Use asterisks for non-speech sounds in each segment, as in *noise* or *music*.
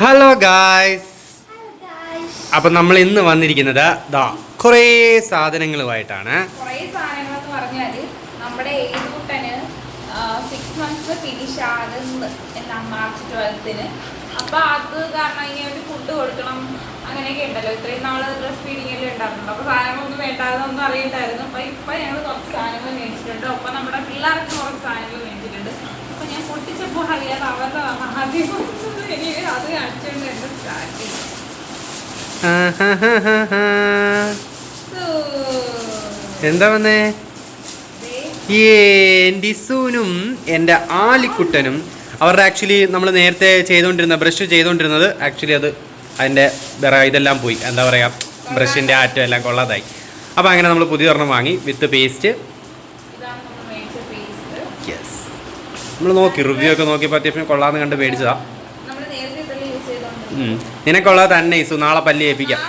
Hello guys അപ്പം നമ്മൾ ഇന്ന് വന്നിരിക്കുന്നത് ദാ കുറേ സാധനങ്ങളുമായിട്ടാണ്. നമ്മുടെ സിക്സ് മന്ത്സ് ഫിനിഷ് ആകുന്നത് എന്നാ മാർച്ച് ട്വൽത്തിന് അപ്പൊ അത് കാരണം ഇങ്ങനെ ഒരു ഫുഡ് കൊടുക്കണം അങ്ങനെയൊക്കെ ഉണ്ടല്ലോ. ഇത്രയും നാൾ ബ്രസ്റ്റ് ഫീഡിങ്ങിലുണ്ടായിരുന്നു അപ്പോൾ ഉണ്ടായിരുന്നു അപ്പൊ സാധനങ്ങളൊന്നും വേണ്ടാതെന്നൊന്നും അറിയണ്ടായിരുന്നു. അപ്പൊ ഇപ്പൊ ഞങ്ങൾ കുറച്ച് സാധനങ്ങൾ മേടിച്ചിട്ടുണ്ട്. അപ്പോൾ നമ്മുടെ പിള്ളേർക്ക് കുറച്ച് സാധനങ്ങൾ മേടിച്ചിട്ടുണ്ട്. അപ്പോൾ ഞാൻ പൊട്ടിച്ചപ്പോ അറിയാതെ അവരുടെ ആദ്യം എനിക്ക് അത് കാണിച്ചുകൊണ്ട് എന്റെ സ്റ്റാർട്ട് ചെയ്തു എന്താ വന്നേ? എന്റെ ഇസൂനും എന്റെ ആലിക്കുട്ടനും അവരുടെ ആക്ച്വലി നമ്മൾ നേരത്തെ ചെയ്തുകൊണ്ടിരുന്ന ബ്രഷ് ചെയ്തുകൊണ്ടിരുന്നത് ആക്ച്വലി അത് അതിന്റെ വേറെ ഇതെല്ലാം പോയി. എന്താ പറയുക ബ്രഷിന്റെ ആറ്റം എല്ലാം കൊള്ളാതായി. അപ്പോൾ അങ്ങനെ നമ്മൾ പുതിയ ഒരെണ്ണം വാങ്ങി വിത്ത് പേസ്റ്റ് യെസ് നമ്മൾ നോക്കി റിവ്യൂ ഒക്കെ നോക്കിയപ്പോൾ അത്യാവശ്യം കൊള്ളാന്ന് കണ്ട് മേടിച്ചതാ നമ്മൾ നേരത്തെ ഇതെല്ലാം യൂസ് ചെയ്തോണ്ടിരുന്നത് ഉം. നിനക്കൊള്ളാതെ തന്നെ ഇസു നാളെ പല്ലി ഏൽപ്പിക്കാം.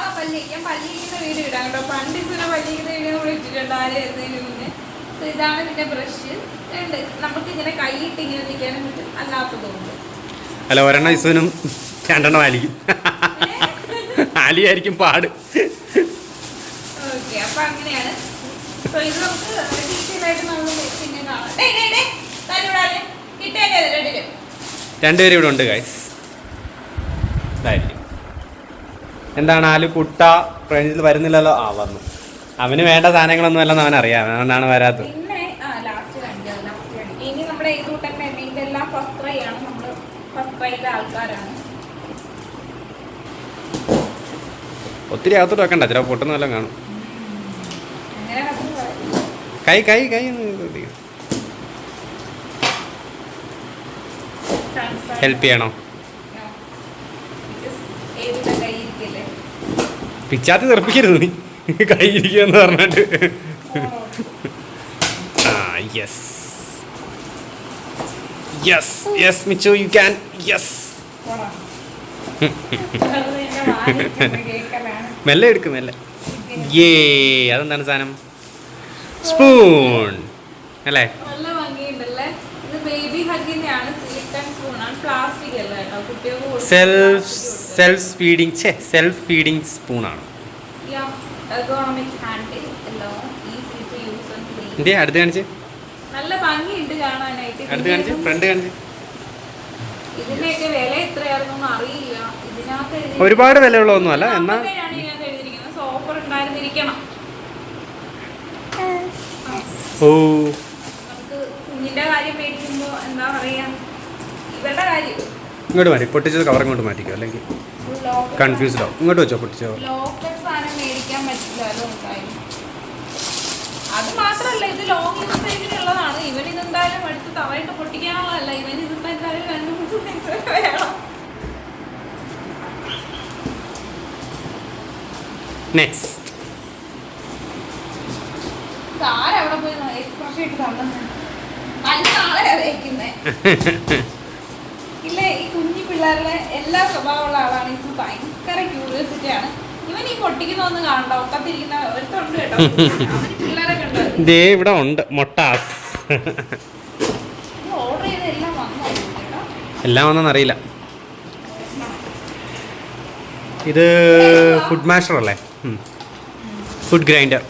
ഇതാണ് പിന്നെ ബ്രഷ് നമുക്ക് ഇങ്ങനെ കൈയിട്ട് ഇങ്ങനെ നിൽക്കാനും പറ്റും. അല്ലാത്തതുണ്ട് അല്ല ഒരെണ്ണം ഇസുവിനും രണ്ടെണ്ണം ആലിക്കും. ആലിയായിരിക്കും പാട്. ഓക്കെ അപ്പൊ അങ്ങനെയാണ്. ഇത് നമുക്ക് ഡീറ്റെയിൽ ആയിട്ട് നമ്മൾ പിന്നെ കാണാം. രണ്ടുപേരും ഇവിടെ ഉണ്ട് ഗൈസ് ഇതായിരിക്കും എന്താണ് ആൽ കുട്ട ഫ്രണ്ട്സിൽ വരുന്നില്ലല്ലോ? ആ വന്നു. അവന് വേണ്ട സാധനങ്ങളൊന്നും അല്ലെന്ന് അവൻ അറിയാം. അതുകൊണ്ടാണ് വരാത്തത്. ഒത്തിരി അകത്തോട്ട് വെക്കണ്ട. ചില പൊട്ടുന്ന വല്ലതും കാണും. കൈ കൈ കൈ. ഹെൽപ്പ് ചെയ്യണോ? പിച്ചാത്തി തെറിപ്പിക്കരുത് നീ. കൈ ഇരിക്കുമെന്ന് പറഞ്ഞിട്ട്. ആ yes yes yes you yes. മെല്ലെ എടുക്കും മെല്ലെ. ഏ അതെന്താണ് സാധനം? സ്പൂൺ അല്ലേ? ബേബി ഹഗിന്റെയാണ് സെൽഫ്. സെൽഫ് ഫീഡിങ് ഛേ സെൽഫ് ഫീഡിങ് സ്പൂണാണ്. എന്റെ അടുത്ത് കാണിച്ച്? നല്ല ഭംഗിയുണ്ട് കാണാനായിട്ട്. അടുത്ത് കാണിച്ച് ഫ്രണ്ട് കാണിച്ച്. ഇതിന്റെയൊക്കെ വില എത്രയാണെന്നൊന്നും അറിയില്ല. ഇതിനകത്ത് ഒരുപാട് വിലയുള്ളതൊന്നുമല്ല എന്നാൽ ഓഫർ ഉണ്ടായിരുന്നിരിക്കണം. ഓ. കുഞ്ഞിന്റെ കാര്യം മേടിക്കുമ്പോ എന്താ പറയാ? ഇങ്ങോട്ട് മാറ്റി. പൊട്ടിച്ചത് കവർ ഇങ്ങോട്ട് മാറ്റിക്കോ. അല്ലെങ്കിൽ കൺഫ്യൂസ്ഡ് ആവും. ഇങ്ങോട്ട് വെച്ചോ പൊട്ടിച്ചോ അത് മാത്രല്ല ഇത് ലോങ് യൂസ് ടൈമിനുള്ളതാണ് ഇവൻ ഇതെന്തായാലും എടുത്ത് തവയിട്ട് പൊട്ടിക്കാനുള്ളതല്ല ഇവൻ ഇതിപ്പോ എന്തായാലും രണ്ടു മൂന്ന് വേണം. നെക്സ്റ്റ് ആരവിടെ പോയി? എക്സ്പ്രഷൻ ഇട്ട് തന്നെ നല്ല ആളെ തേക്കുന്നേ ഇല്ല *laughs* ഈ കുഞ്ഞു പിള്ളേരുടെ എല്ലാ സ്വഭാവമുള്ള ആളാണ്. ഇത് ഭയങ്കര ക്യൂരിയോസിറ്റി ആണ്. ഇവൻ ഈ പൊട്ടിക്കുന്നൊന്നും കാണണ്ട. ഒക്കത്തിരിക്കുന്ന ഒരുത്തുണ്ട് കേട്ടോ. പിള്ളേരൊക്കെ പിള്ളേരെ ദേ ഇവിടെ ഉണ്ട്. മൊട്ടാസ്. ഓർഡർ ചെയ്ത എല്ലാം വന്നു? കേട്ടോ എല്ലാം അറിയില്ല. ഇത് ഫുഡ് മാഷർ അല്ലേ? ഫുഡ് ഗ്രൈൻഡർ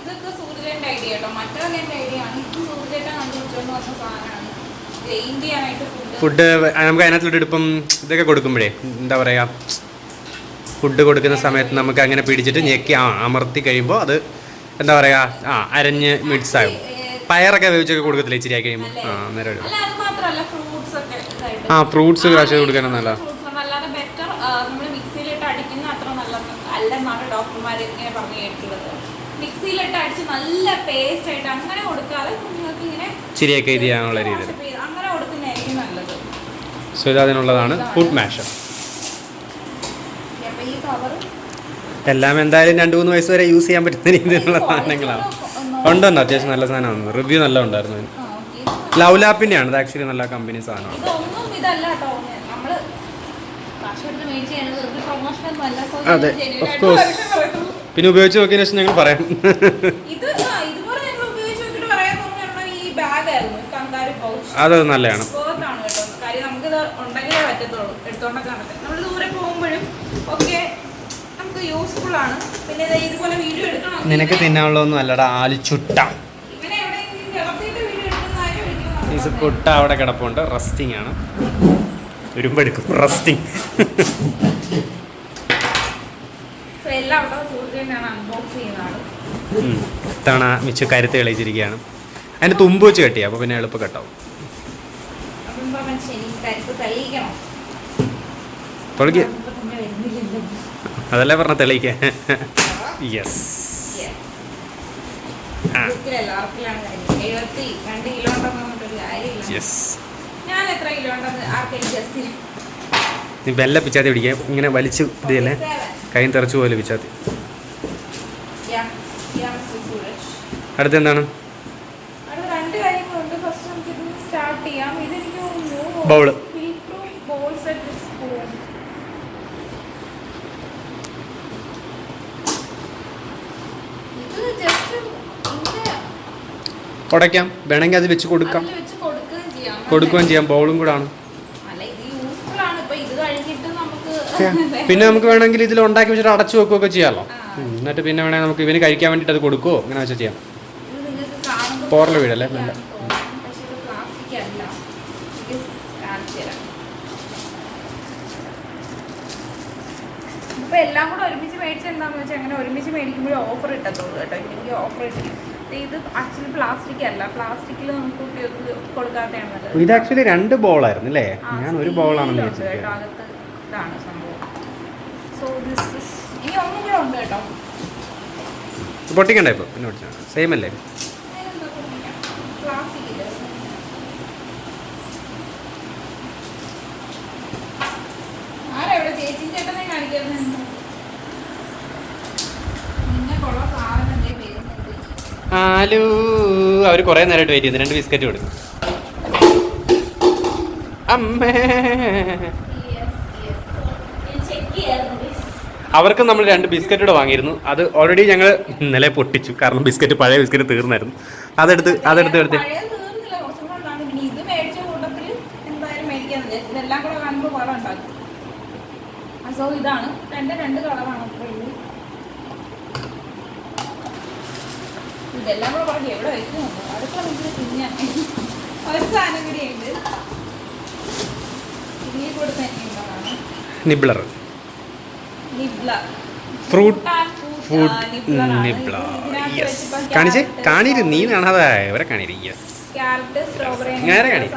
ഇതൊക്കെ സൂര്യന്റെ ഐഡിയ കേട്ടോ. മറ്റേ ഐഡിയ ആണ്. ഇത് സൂര്യന്റെ കണ്ടുപിടിച്ചോണ്ട് വന്ന സാധനമാണ്. ഫുഡ് നമുക്ക് അതിനകത്തോട്ട് ഇപ്പം ഇതൊക്കെ കൊടുക്കുമ്പോഴേ എന്താ പറയുക ഫുഡ് കൊടുക്കുന്ന സമയത്ത് നമുക്ക് അങ്ങനെ പിടിച്ചിട്ട് ഞെക്കി ആ അമർത്തി കഴിയുമ്പോൾ അത് എന്താ പറയുക ആ അരഞ്ഞ് മിക്സ് ആകും പയറൊക്കെ വേവിച്ചൊക്കെ കൊടുക്കത്തില്ല ഇച്ചിരി ആയി കഴിയുമ്പോൾ ആ അന്നേരം ആ ഫ്രൂട്ട്സ് ക്രാഷ് ചെയ്ത് കൊടുക്കാനും നല്ല ശരിയാക്കി മിക്സിയിലിട്ട് അടിച്ച് നല്ല പേസ്റ്റ് ആയിട്ട് അങ്ങനെ കൊടുക്കാതെ കുഞ്ഞുങ്ങൾക്ക് ഇങ്ങനെ ചെയ്യാനുള്ള രീതിയിൽ wash ചെയ്ത് അങ്ങനെ കൊടുക്കുന്നതായിരിക്കും നല്ലത് സോ ഇത് അതിനുള്ളതാണ് ഫുഡ് മാഷർ എല്ലാം എന്തായാലും രണ്ട് മൂന്ന് വയസ്സ് വരെ യൂസ് ചെയ്യാൻ പറ്റുന്ന രീതിയിലുള്ള സാധനങ്ങളാണ്. ഉണ്ടെന്ന് അത്യാവശ്യം നല്ല സാധനമാണ്. റിവ്യൂ നല്ല ഉണ്ടായിരുന്നു. ലവ് ലാപ്പിന്റെ ആണ്. ഇത് ആക്ച്വലി നല്ല കമ്പനി സാധനമാണ്. അതെ, ഓഫ് പറയുന്നു. പിന്നെ ഉപയോഗിച്ച് നോക്കിയ ശേഷം ഞങ്ങൾ പറയാം. *laughs* അത് നല്ലതാണ്. നമുക്കിത് ഉണ്ടെങ്കിലേ പറ്റത്തുള്ളൂ. എടുത്തോണ്ടൊക്കെ നടക്കാൻ നമ്മൾ ദൂരെ പോകുമ്പോഴും ഒക്കെ നമുക്ക് യൂസ്ഫുൾ ആണ്. പിന്നെ ഇതുപോലെ വീഡിയോ എടുക്കണം നിനക്ക് തിന്നാനുള്ളതൊന്നും അല്ലടാ ആലിച്ചുട്ട. പുട്ട അവിടെ കിടപ്പുണ്ട്. റസ്റ്റിംഗ് ആണ്. ഉരുമ്പെടുക്കും റസ്റ്റിംഗ് ഇത്തവണ മിച്ചു കരുത്ത് കളിച്ചിരിക്കുകയാണ് അതിന്റെ തുമ്പ് വെച്ച് കെട്ടിയാ അപ്പോൾ പിന്നെ എളുപ്പം കെട്ടാവും അപ്പം പറഞ്ഞ ശരി കരുത്ത് തെളിയിക്കണം തൊളിക്ക് ഇപ്പൊ തന്നെ വരുന്നില്ലല്ലോ. അതല്ലേ പറഞ്ഞ തെളിയിക്ക? യെസ് നീ ബെല്ല പിച്ചാത്തി പിടിക്കാം ഇങ്ങനെ വലിച്ച് ഇതല്ലേ കൈ തെറച്ചു പോലെ പിച്ചാത്തി. അടുത്ത് എന്താണ് അവിടെ രണ്ട് കാര്യങ്ങളുണ്ട് ഫസ്റ്റ് നമുക്ക് ഇത് സ്റ്റാർട്ട് ചെയ്യാം ഇതെനിക്ക് ഇങ്ങനെ ഉടയ്ക്കാം. വേണമെങ്കിൽ അത് വെച്ച് കൊടുക്കാം. കൊടുക്കുകയും ചെയ്യാം. ബൗളും കൂടെ ആണ്. *laughs* പിന്നെ നമുക്ക് വേണമെങ്കിൽ ഇതിൽ ഉണ്ടാക്കി വെച്ചിട്ട് അടച്ചു വെക്കുകയൊക്കെ ചെയ്യാമല്ലോ. എന്നിട്ട് പിന്നെ വേണമെങ്കിൽ നമുക്ക് ഇവന് കഴിക്കാൻ വേണ്ടിയിട്ട് അത് കൊടുക്കുമോ അങ്ങനെ വെച്ചാൽ ചെയ്യാം. ഇത് വീടല്ലേ? കാണുമ്പോൾ പോറൽ വീഴല്ലേ? പ്ലാസ്റ്റിക് വേണ്ട. ആണെന്ന് തോന്നും. പക്ഷേ ഇത് പ്ലാസ്റ്റിക് അല്ല ഇത് കാണിച്ചു തരാം ഇപ്പൊ എല്ലാം കൂടെ ഒരുമിച്ച് മേടിച്ച് എന്താന്ന് വെച്ചാൽ അങ്ങനെ ഒരുമിച്ച് മേടിക്കുമ്പോഴേ ഓഫർ ഇട്ടത്തുള്ളൂ കേട്ടോ. ഇല്ലെങ്കിൽ ഓഫർ ഇട്ടില്ല ഇത് ആക്ച്വലി പ്ലാസ്റ്റിക് അല്ല. പ്ലാസ്റ്റിക്കിൽ നമുക്ക് ഉപയോഗിച്ച് കൊടുക്കാത്തതാണ്. ഇത് ആക്ച്വലി രണ്ട് ബോളായിരുന്നു അല്ലേ? ആ, ഞാൻ ഒരു ബോൾ ബോളാണെന്ന് കേട്ടോ, അകത്ത് ഇതാണ് സംഭവം. സോ ദിസ് ഇനി ഒന്നും കൂടെ ഉണ്ട് കേട്ടോ. പൊട്ടിക്കണ്ടേ ഇപ്പൊ. പിന്നെ സെയിം അല്ലേ അതിനെന്താ കുഴപ്പമില്ല. പ്ലാസ്റ്റിക് ഇല്ലേ? ആരാ ഇവിടെ ചേച്ചി ചേട്ടനെ കാണിക്കുന്നത് നിന്നെ കൊള്ള സാധനം എന്തേ അവർ അവർ കുറേ നേരമായിട്ട് വെയിറ്റ് ചെയ്യുന്നു. രണ്ട് ബിസ്ക്കറ്റ് കൊടുക്കും അമ്മേ. അവർക്ക് നമ്മൾ രണ്ട് ബിസ്ക്കറ്റ് കൂടെ വാങ്ങിയിരുന്നു. അത് ഓൾറെഡി ഞങ്ങൾ ഇന്നലെ പൊട്ടിച്ചു. കാരണം ബിസ്ക്കറ്റ് പഴയ ബിസ്ക്കറ്റ് തീർന്നായിരുന്നു. അതെടുത്ത് അതെടുത്ത് എടുത്ത്. പഴയത് തീർന്നില്ല. കുറച്ചും കൂടെ ഉണ്ടാകും പിന്നെ ഇത് മേടിച്ച കൂട്ടത്തിൽ എന്തായാലും മേടിക്കാന്ന് വിചാരിച്ചു ഇതെല്ലാം കൂടെ കാണുമ്പോൾ പടം ഉണ്ടാക്കും സോ ഇതാണ് രണ്ട് രണ്ട് കളറാണ് അപ്പോൾ ഇത് ഇതെല്ലാം കൂടെ പറഞ്ഞു എവിടെ വെക്കുന്നു അടുക്കള നമുക്ക് തിന്നാൻ ഒരു സാധനം കൂടി ഉണ്ട്. ഇതിൽ കൂടെ തന്നെ ഉള്ളതാണ് nibbler. Fruit. Food nibbler yes കാണിച്ചേ? കാണിര് നീ കാണാതെ ഇവരെ യെസ് ക്യാരറ്റ് സ്ട്രോബെറി നേരെ കാണി.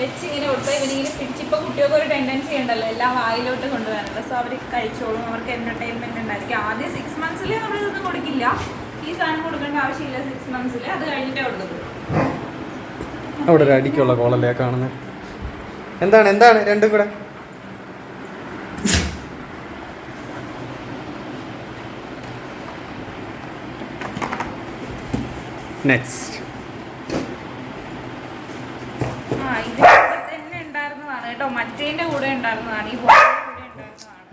വെച്ച് ഇങ്ങനെ കൊടുത്താൽ ഇവനിങ്ങനെ പിടിച്ചിപ്പോ കുട്ടികൾക്ക് ഒരു ടെൻഡൻസി ഉണ്ടല്ലോ എല്ലാം വായിലോട്ട് കൊണ്ടുവരണം സോ അവർ കഴിച്ചോളും അവർക്ക് എന്റർടൈൻമെന്റ് ഉണ്ടായിരിക്കും. ആദ്യം സിക്സ് മന്ത്സിൽ നമ്മൾ ഇതൊന്നും കൊടുക്കില്ല. ഈ സാധനം കൊടുക്കേണ്ട ആവശ്യമില്ല സിക്സ് മന്ത്സിൽ അത് കഴിഞ്ഞിട്ടേ കൊടുക്കുള്ളൂ അവിടെ ഒരു അടിക്കുള്ള കോളല്ലേ കാണുന്നത് എന്താണ് എന്താണ്? രണ്ടും കൂടെ. നെക്സ്റ്റ് ആ ഇത് ഇവിടെ തന്നെ ഉണ്ടായിരുന്നതാണ് കേട്ടോ മറ്റേന്റെ കൂടെ ഉണ്ടായിരുന്നതാണ് ഈ ബോട്ടിന്റെ കൂടെ ഉണ്ടായിരുന്നതാണ്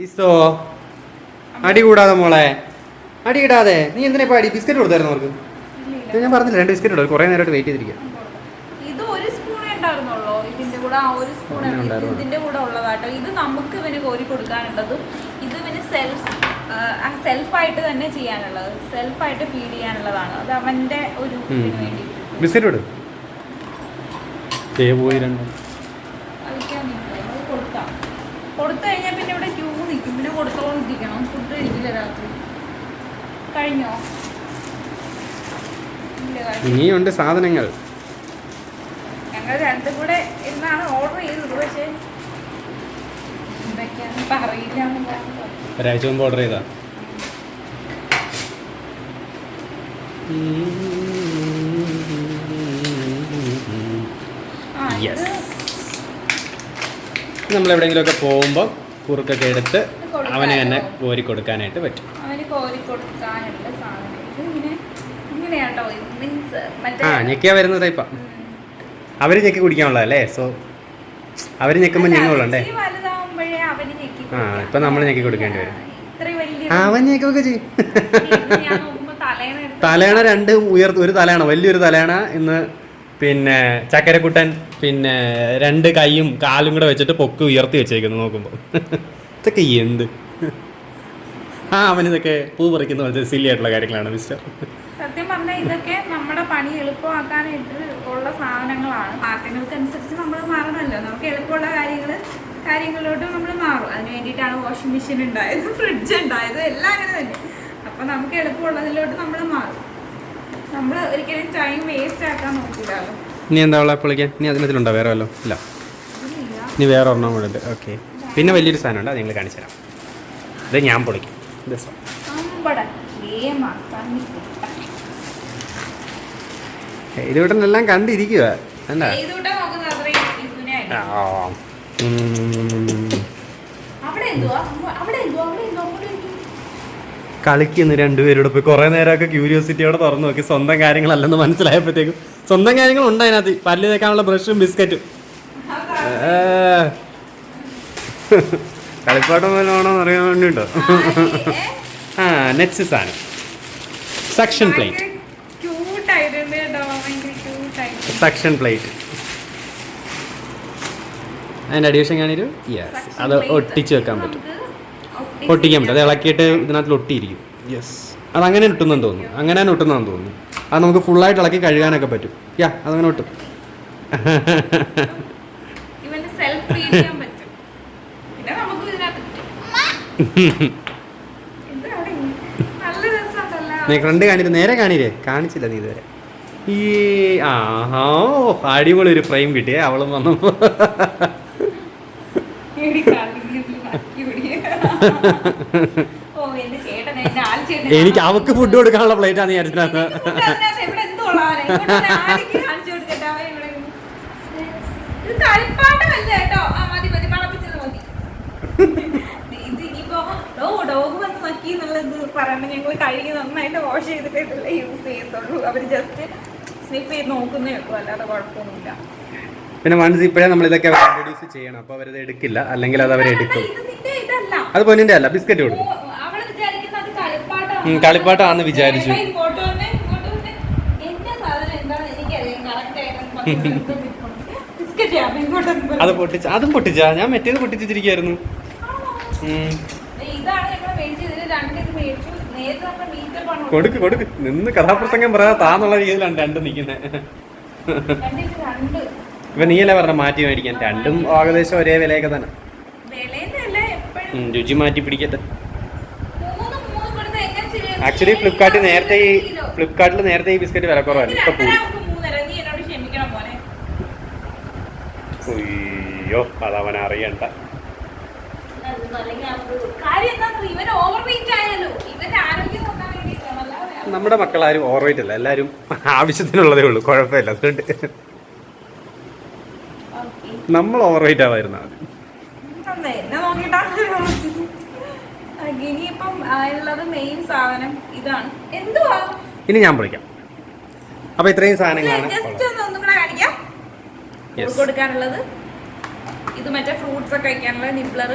ഇസോ അടി കൂടാതെ മോളെ. അടി ഇടാതെ. നീ എന്തിനാ ഇപ്പൊ അടി? ബിസ്ക്കറ്റ് കൊടുത്തായിരുന്നു അവർക്ക്. ഞാൻ പറഞ്ഞില്ല രണ്ട് ബിസ്ക്കറ്റ് കൊടുക്കും കുറേ നേരമായിട്ട് വെയിറ്റ് ചെയ്തിരിക്കുക. ഇത് ഒരു സ്പൂണേ ഉണ്ടായിരുന്നുള്ളൂ. ഇതിന്റെ കൂടെ ആ ഒരു സ്പൂൺ ഇതിന്റെ കൂടെ ഉള്ളതാട്ടോ. ഇത് നമുക്ക് ഇവന് കോരി കൊടുക്കാനുള്ളതും. ഇത് ഇവന് സെൽഫ് സെൽഫായിട്ട് തന്നെ ചെയ്യാനുള്ളത്. സെൽഫായിട്ട് ഫീഡ് ചെയ്യാനുള്ളതാണ്. അത് അവന്റെ ഒരു വേണ്ടി ബിസ്ക്കറ്റ് കൊടു പോയി രണ്ടും കഴിക്കാൻ നിൽക്കില്ല അത് കൊടുക്കാം കൊടുത്തു കഴിഞ്ഞാൽ പിന്നെ ഇവിടെ ക്യൂ നിൽക്കും പിന്നെ കൊടുത്തോണ്ടിരിക്കണം ഫുഡ് കഴിക്കില്ല രാത്രി. കഴിഞ്ഞോ? ഇനിയുണ്ട് സാധനങ്ങൾ. ഞങ്ങൾ രണ്ടും കൂടെ ഇരുന്നാണ് ഓർഡർ ചെയ്തത്. പക്ഷേ പറയില്ല. ഒരാഴ്ച മുമ്പ് ഓർഡർ ചെയ്താ. Yes. നമ്മൾ എവിടെയെങ്കിലുമൊക്കെ പോകുമ്പോൾ കുറുക്കൊക്കെ എടുത്ത്. അവന് തന്നെ കോരി കൊടുക്കാനായിട്ട് പറ്റും അവന് കോരി കൊടുക്കാനുള്ള സാധനം ഇത് ഇങ്ങനെ ഇങ്ങനെയാട്ടോ മീൻസ് മറ്റേ ആ ഞെക്കിയാ വരുന്നത് ടൈപ്പാ അവർ ഞെക്കി കുടിക്കാനുള്ളതല്ലേ സോ അവർ ഞെക്കുമ്പോൾ അല്ല, ഞങ്ങളുണ്ടേ ആ. ഇപ്പൊ നമ്മൾ ഞെക്കി കൊടുക്കേണ്ടി വരും. വലിയ അവൻ ഞെക്കൊക്കെ ചെയ്യും തലേണ രണ്ട് ഉയർത്ത് ഒരു തലയണ വലിയൊരു തലയണ ഇന്ന് പിന്നെ ചക്കരക്കുട്ടൻ പിന്നെ രണ്ട് കൈയും കാലും കൂടെ വെച്ചിട്ട് പൊക്ക് ഉയർത്തി വെച്ചേക്കുന്നു നോക്കുമ്പോൾ ഇതൊക്കെ എന്ത്? ആ അവനിതൊക്കെ പൂ പറിക്കുന്ന പോലത്തെ സില്ലി ആയിട്ടുള്ള കാര്യങ്ങളാണ് മിസ്റ്റർ സത്യം പറഞ്ഞാൽ ഇതൊക്കെ നമ്മുടെ പണി എളുപ്പമാക്കാനായിട്ട് ഉള്ള സാധനങ്ങളാണ്. മാറ്റങ്ങൾക്കനുസരിച്ച് നമ്മൾ മാറണമല്ലോ നമുക്ക് എളുപ്പമുള്ള കാര്യങ്ങൾ കാര്യങ്ങളിലോട്ട് നമ്മൾ മാറും. അതിന് വേണ്ടിയിട്ടാണ് വാഷിംഗ് മെഷീൻ ഉണ്ടായത് ഫ്രിഡ്ജ് ഉണ്ടായത് എല്ലാം അങ്ങനെ തന്നെ. അപ്പം നമുക്ക് എളുപ്പമുള്ളതിലോട്ട് നമ്മൾ മാറും. നമ്മൾ ഒരിക്കലും ടൈം വേസ്റ്റ് ആക്കാൻ നോക്കില്ലല്ലോ ഇനി എന്താ ഉള്ള പൊളിക്കാൻ ഇനി അതിനകത്തിലുണ്ടോ? വേറെ വല്ലോ? ഇല്ല. നീ ഇനി വേറെ ഒരെണ്ണം കൂടെ ഉണ്ട്. ഓക്കെ പിന്നെ വലിയൊരു സാധനം ഉണ്ട് അത് നിങ്ങൾ കാണിച്ചു തരാം. ഇത് ഞാൻ പൊളിക്കും. This എല്ലാം കണ്ടിരിക്കുക എന്താ അവിടെ എന്തുവാ? അവിടെ എന്തുവാ അവിടെ എന്തുവാ അങ്ങോട്ട് നോക്കി. കളിക്കുന്നു രണ്ടുപേരോട്. പോയി കുറേ നേരമൊക്കെ ക്യൂരിയോസിറ്റിയോടെ തുറന്നു നോക്കി. സ്വന്തം കാര്യങ്ങളല്ലെന്ന് മനസ്സിലായപ്പോഴത്തേക്കും സ്വന്തം കാര്യങ്ങൾ ഉണ്ട് അതിനകത്ത് പല്ല് തേക്കാനുള്ള ബ്രഷും ബിസ്ക്കറ്റും. കളിപ്പാട്ടം കളിപ്പാട്ടം വല്ലതാണോ അറിയാൻ വേണ്ടിട്ടോ ആ, നെക്സ്റ്റ് സാധനം. സക്ഷൻ പ്ലേറ്റ് സെക്ഷൻ പ്ലേറ്റ് അതിന്റെ അഡീഷൻ കാണിരു യെസ് അത് ഒട്ടിച്ച് വെക്കാൻ പറ്റും. ഒട്ടിക്കാൻ പറ്റും. അത് ഇളക്കിയിട്ട് ഇതിനകത്ത് ഒട്ടിയിരിക്കും യെസ് അത് അങ്ങനെ ഒട്ടുന്നെന്ന് തോന്നുന്നു. അങ്ങനെ തന്നെ ഒട്ടുന്നതെന്ന് തോന്നുന്നു. അത് നമുക്ക് ഫുള്ളായിട്ട് ഇളക്കി കഴുകാനൊക്കെ പറ്റും. യാ അതങ്ങനെ ഒട്ടും *laughs* നീ ഫ്രണ്ട് കാണിട്ട് നേരെ കാണിരേ. കാണിച്ചില്ല നീ ഇതുവരെ. ഈ ആഹാ അടിപൊളി ഒരു ഫ്രെയിം കിട്ടിയേ അവളും വന്നപ്പോ എനിക്ക് അവക്ക് ഫുഡ് കൊടുക്കാനുള്ള പ്ലേറ്റ് ആണ് ഞാൻ പിന്നെ വൺസ് ഇപ്പോഴേ നമ്മൾ ഇതൊക്കെ ഇൻട്രൊഡ്യൂസ് ചെയ്യണം. അപ്പൊ അവരത് എടുക്കില്ല. അല്ലെങ്കിൽ അത് അവരെടുക്കും അത് പൊന്നിന്റെ അല്ല ബിസ്ക്കറ്റ് കൊടുക്കും കളിപ്പാട്ടാന്ന് വിചാരിച്ചു. അത് പൊട്ടിച്ച അതും പൊട്ടിച്ച? ഞാൻ മറ്റേത് പൊട്ടിച്ചിരിക്കായിരുന്നു കൊടുക്ക് കൊടുക്ക്. നിന്ന് കഥാപ്രസംഗം പറയാതെ താന്നുള്ള രീതിയിലാണ് രണ്ടും നിൽക്കുന്നത് ഇപ്പൊ നീയല്ലേ പറഞ്ഞ മാറ്റി മേടിക്കാൻ? രണ്ടും ഏകദേശം ഒരേ വിലയൊക്കെ തന്നെ വിലയുടെ അല്ല എപ്പോഴും ഉം, രുചി മാറ്റി പിടിക്കട്ടെ. ആക്ച്വലി ഫ്ലിപ്കാർട്ടിൽ നേരത്തെ ഈ. ഫ്ലിപ്കാർട്ടിൽ നേരത്തെ ഈ ബിസ്ക്കറ്റ് വില കുറവായിരുന്നു. ഇപ്പൊ കൂടി. അയ്യോ അതവൻ അറിയണ്ട. നമ്മുടെ ഇവൻ ഓവർ വെയിറ്റ് അല്ല. എല്ലാവരും ആവശ്യത്തിനുള്ളതേ ഉള്ളൂ. കുഴപ്പമില്ല. അതുകൊണ്ട്. നമ്മൾ ഓവർവെയിറ്റ് ആവായിരുന്നു ആദ്യം എന്നെ നോക്കിയിട്ടാണ് ഇനിയിപ്പം ഉള്ളത് മെയിൻ സാധനം ഇതാണ്. എന്തുവാ? ഇനി ഞാൻ പൊളിക്കാം അപ്പൊ ഇത്രയും സാധനങ്ങളാണ് ജസ്റ്റ് ഒന്ന് ഒന്നും കൂടെ കാണിക്കാം. കൊടുക്കാനുള്ളത്. ഇത് മറ്റേ ഫ്രൂട്ട്സ് ഒക്കെ കഴിക്കാനുള്ള നിബ്ലർ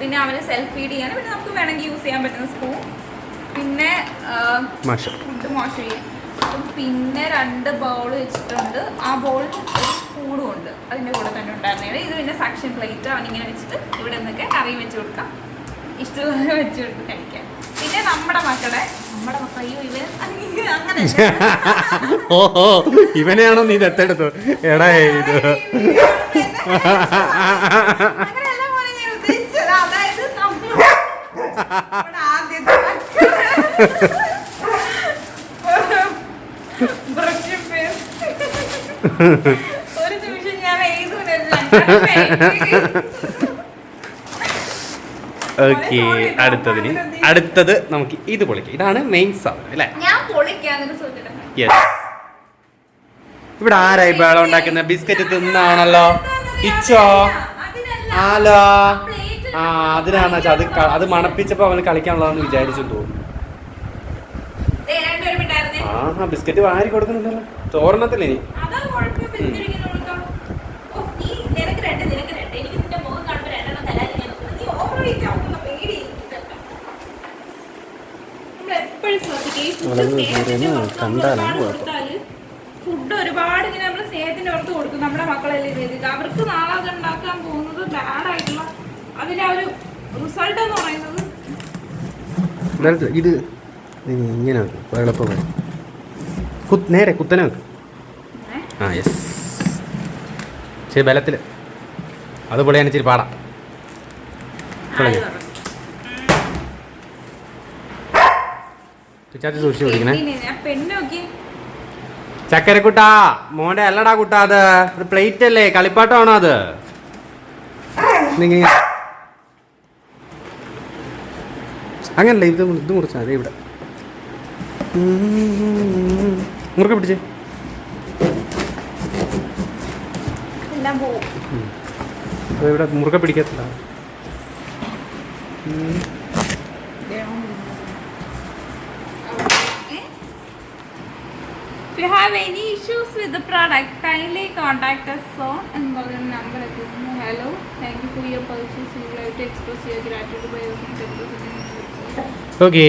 പിന്നെ അവന് സെൽഫ് ഫീഡ് ചെയ്യാൻ പിന്നെ നമുക്ക് വേണമെങ്കിൽ യൂസ് ചെയ്യാൻ പറ്റുന്ന സ്പൂൺ പിന്നെ ഫുഡ് വാഷ് ചെയ്യും പിന്നെ രണ്ട് ബൗൾ വെച്ചിട്ടുണ്ട്. ആ ബൗളിൽ ഒരു സ്പൂണും ഉണ്ട് അതിന്റെ കൂടെ തന്നെ ഉണ്ടായിരുന്നത് ഇത് പിന്നെ സക്ഷൻ പ്ലേറ്റ് അവനിങ്ങനെ വെച്ചിട്ട് ഇവിടെ നിന്നൊക്കെ കറി വെച്ച് കൊടുക്കാം. ഇഷ്ടമുള്ളത് വെച്ച് കൊടുത്ത് കഴിക്കാം. പിന്നെ നമ്മുടെ മക്കളെ നമ്മുടെ മക്കൾ അയ്യോ ഇവൻ അങ്ങനെ. ഓഹോ ഇവനെയാണോ നീ ദത്തെടുത്തു എടാ ഇത്. അങ്ങനെയല്ല പോലെ ഞാൻ ഉദ്ദേശിച്ചത്. അതായത് നമ്മുടെ നമ്മുടെ ആദ്യത്തെ *laughs* ഓക്കെ അടുത്തതിന് അടുത്തത് നമുക്ക് ഇത് പൊളിക്കാം. ഇതാണ് മെയിൻ സാധനം അല്ലേ? യെസ് ഇവിടെ ആരായി ബേളം ഉണ്ടാക്കുന്ന? ബിസ്ക്കറ്റ് തിന്നാണല്ലോ. ഇച്ചോ? ആലോ? ആ വെച്ചാൽ അത് അത് മണപ്പിച്ചപ്പോ അവന് കളിക്കാനുള്ളതെന്ന് വിചാരിച്ചു തോന്നുന്നു. ആ ബിസ്ക്കറ്റ് വാരി കൊടുക്കുന്നുണ്ടല്ലോ. തോരണത്തിൽ ഇനി അതാ കുഴപ്പം ബിസ്ക്കറ്റ് കൊടുക്കാം ഓ നീ നിനക്ക് രണ്ട് നിനക്ക് രണ്ട്. എനിക്ക് നിന്റെ മുഖം കാണുമ്പോൾ രണ്ടെണ്ണം തരാൻ ഞാൻ. നീ ഓവർ വെയിറ്റ് ആവുന്ന പേടി. നമ്മൾ എപ്പോഴും ശ്രദ്ധിക്കുക സ്നേഹത്തിന്റെ ഫുഡ് ഒരുപാട് ഇങ്ങനെ നമ്മൾ ഓർത്ത് കൊടുക്കും. നമ്മുടെ മക്കളല്ലേ ഇത് അവർക്ക് നാളെ അത് ഉണ്ടാക്കാൻ പോകുന്നത് ബാഡായിട്ടുള്ള അതിന്റെ ആ ഒരു റിസൾട്ട് എന്ന് പറയുന്നത് ഇത് ഇങ്ങനെ വെക്ക്. അപ്പോൾ എളുപ്പം വരും കുത്ത് നേരെ കുത്തനെ വെക്കും. ആ യെസ് ശരി ബലത്തിൽ അതുപോലെയാണ് ഇച്ചിരി പാടാം. ആയി തുടങ്ങി. ചാച്ചി സൂക്ഷിച്ച് പിടിക്കണേ. പെണ്ണിനെ ഞാൻ പെണ്ണ് നോക്കി. ചക്കരക്കുട്ടാ മോന്റെ അല്ലടാ കുട്ടാ അത്. അത് പ്ലേറ്റ് അല്ലേ കളിപ്പാട്ടമാണോ അത്? അങ്ങനല്ല ഇത് ഇത് മുറിച്ചാ അതെ ഇവിടെ. മുറുക്കെ പിടിച്ചേ. എല്ലാം അത് ഇവിടെ മുറുകെ പിടിക്കത്തില്ല If you have any issues with the product, kindly contact us on and പറയുന്ന number എത്തിക്കുന്നു. Hello, thank you for your purchase. We would like to express your gratitude by using 10% okay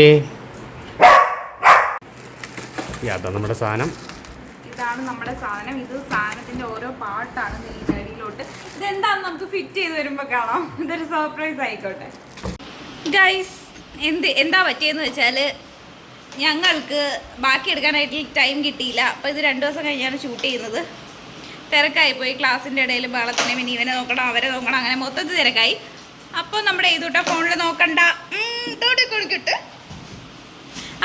അതാ നമ്മുടെ സാധനം ഇതാണ് നമ്മുടെ സാധനം ഇത് സാധനത്തിന്റെ ഓരോ പാർട്ടാണ് നെയ്തടിയിലോട്ട് ഇതെന്താന്ന് നമുക്ക് ഫിറ്റ് ചെയ്ത് വരുമ്പോൾ കാണാം. ഇതൊരു സർപ്രൈസ് ആയിക്കോട്ടെ. ഗൈസ് എന്ത് എന്താ പറ്റിയെന്ന് വെച്ചാൽ ഞങ്ങൾക്ക് ബാക്കി എടുക്കാനായിട്ട് ടൈം കിട്ടിയില്ല. അപ്പോൾ ഇത് രണ്ട് ദിവസം കഴിഞ്ഞാണ് ഷൂട്ട് ചെയ്യുന്നത്. തിരക്കായിപ്പോയി ക്ലാസ്സിന്റെ ഇടയിൽ ബാളത്തിനെ പിന്നെ ഇവനെ നോക്കണം അവരെ നോക്കണം അങ്ങനെ മൊത്തത്തിൽ തിരക്കായി. അപ്പോൾ നമ്മുടെ ഏതൂട്ട ഫോണിൽ നോക്കണ്ട. തോടി കൊടുക്കട്ട്.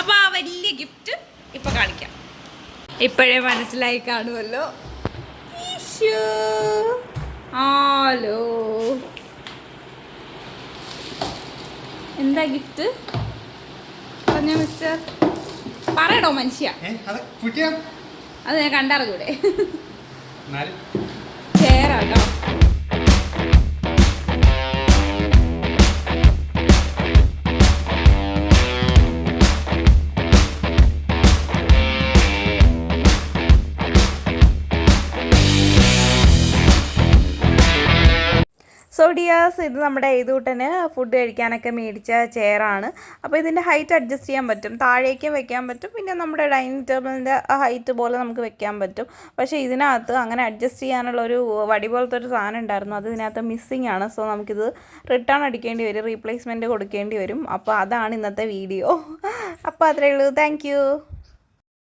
അപ്പോൾ ആ വലിയ ഗിഫ്റ്റ് ഇപ്പോൾ കാണിക്കാം. ഇപ്പോഴേ മനസ്സിലായി കാണുമല്ലോ. ഈശോ. ഹലോ എന്താ ഗിഫ്റ്റ് പറഞ്ഞ മിസ്റ്റർ പറയടോ മനുഷ്യ. അത് ഞാൻ കണ്ടറിഞ്ഞൂടെ. ചേരാട്ടോ ഡിയേഴ്സ് ഇത് നമ്മുടെ ഏതൂട്ടന് ഫുഡ് കഴിക്കാനൊക്കെ മേടിച്ച ചെയറാണ് അപ്പോൾ ഇതിന്റെ ഹൈറ്റ് അഡ്ജസ്റ്റ് ചെയ്യാൻ പറ്റും. താഴേക്കും വെക്കാൻ പറ്റും. പിന്നെ നമ്മുടെ ഡൈനിങ് ടേബിളിന്റെ ഹൈറ്റ് പോലെ നമുക്ക് വെക്കാൻ പറ്റും. പക്ഷേ ഇതിനകത്ത് അങ്ങനെ അഡ്ജസ്റ്റ് ചെയ്യാനുള്ള ഒരു വടി പോലത്തെ ഒരു സാധനം ഉണ്ടായിരുന്നു. അത് ഇതിനകത്ത് മിസ്സിങ് ആണ്. സോ നമുക്കിത് റിട്ടേൺ അടിക്കേണ്ടി വരും. റീപ്ലേസ്മെന്റ് കൊടുക്കേണ്ടി വരും. അപ്പോൾ അതാണ് ഇന്നത്തെ വീഡിയോ അപ്പോൾ അത്രയേ ഉള്ളൂ. താങ്ക്